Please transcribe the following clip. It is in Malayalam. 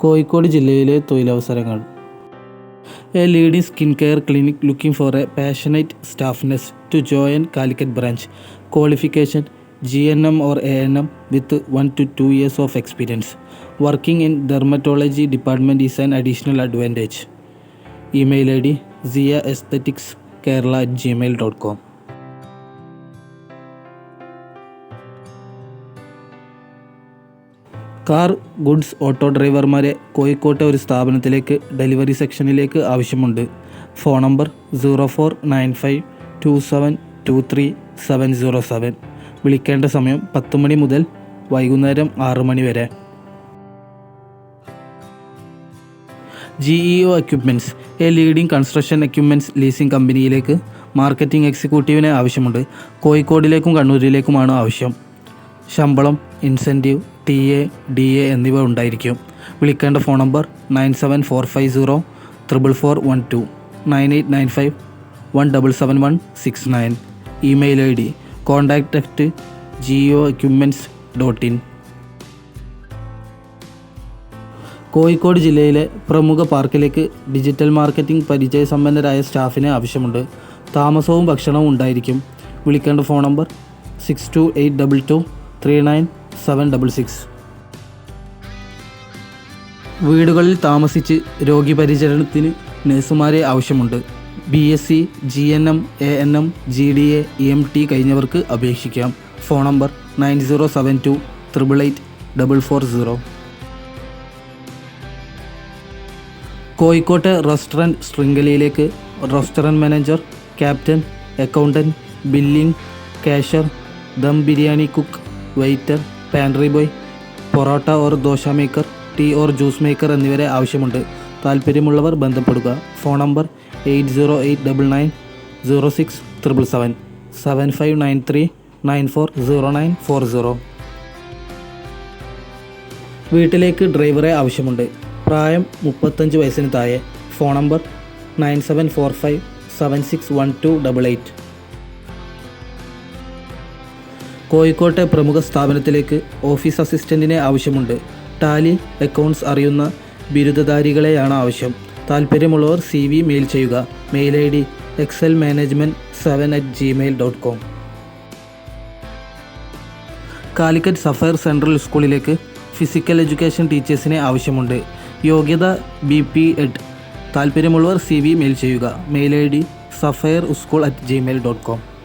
കോഴിക്കോട് ജില്ലയിലെ തൊഴിലവസരങ്ങൾ. A leading skin care clinic looking for a passionate staff nurse to join Calicut branch qualification G N M or A N M with one to two years of experience working in dermatology department is an additional advantage email I D Siya aesthetics Kerala at Gmail dot com car goods auto ഡ്രൈവർമാരെ കോഴിക്കോട്ടെ ഒരു സ്ഥാപനത്തിലേക്ക് ഡെലിവറി സെക്ഷനിലേക്ക് ആവശ്യമുണ്ട്. Phone number zero four nine five two seven two three seven zero seven. വിളിക്കേണ്ട സമയം പത്ത് മണി മുതൽ വൈകുന്നേരം ആറ് മണി വരെ. G E O equipments a leading construction equipments leasing കമ്പനിയിലേക്ക് മാർക്കറ്റിംഗ് എക്സിക്യൂട്ടീവിനെ ആവശ്യമുണ്ട്. കോഴിക്കോടിലേക്കും കണ്ണൂരിലേക്കുമാണ് ആവശ്യം. ശമ്പളം incentive T A D A എന്നിവ ഉണ്ടായിരിക്കും. വിളിക്കേണ്ട phone number nine seven four five zero triple four one two nine eight nine five one double seven one six nine. Email I D contact at Geo equipments dot in. Kozhikode ജില്ലയിലെ പ്രമുഖ പാർക്കിലേക്ക് ഡിജിറ്റൽ മാർക്കറ്റിംഗ് പരിചയസമ്പന്നരായ സ്റ്റാഫിനെ ആവശ്യമുണ്ട്. താമസവും ഭക്ഷണവും ഉണ്ടായിരിക്കും. വിളിക്കേണ്ട phone number six two eight double two three nine seven double six. വീടുകളിൽ താമസിച്ച് രോഗി പരിചരണത്തിന് നഴ്സുമാരെ ആവശ്യമുണ്ട്. B S C G N M A N M G D A M T കഴിഞ്ഞവർക്ക് അപേക്ഷിക്കാം. Phone number nine zero seven two triple eight double four zero. കോഴിക്കോട്ടെ restaurant ശൃംഖലയിലേക്ക് restaurant manager captain accountant billing cashier dum biryani cook waiter pantry boy parotta or dosa maker tea or juice maker എന്നിവരെ ആവശ്യമുണ്ട്. താല്പര്യമുള്ളവർ ബന്ധപ്പെടുക. Phone number eight zero eight double nine zero six triple seven seven five nine three nine four zero nine four zero വീട്ടിലേക്ക് ഡ്രൈവറെ ആവശ്യമുണ്ട്. പ്രായം മുപ്പത്തഞ്ച് വയസ്സിന് താഴെ. Phone number nine seven four five seven six one two double eight കോഴിക്കോട്ടെ പ്രമുഖ സ്ഥാപനത്തിലേക്ക് ഓഫീസ് അസിസ്റ്റന്റിനെ ആവശ്യമുണ്ട്. ടാലി അക്കൗണ്ട്സ് അറിയുന്ന ബിരുദധാരികളെയാണ് ആവശ്യം. താല്പര്യമുള്ളവർ സി വി മെയിൽ ചെയ്യുക. Mail I D excel management seven at Gmail dot com. Calicut sapphire central സ്കൂളിലേക്ക് ഫിസിക്കൽ എഡ്യൂക്കേഷൻ ടീച്ചേഴ്സിനെ ആവശ്യമുണ്ട്. യോഗ്യത ബി പി എഡ്. താല്പര്യമുള്ളവർ സി വി മെയിൽ ചെയ്യുക. Mail I D sapphire school at Gmail dot com.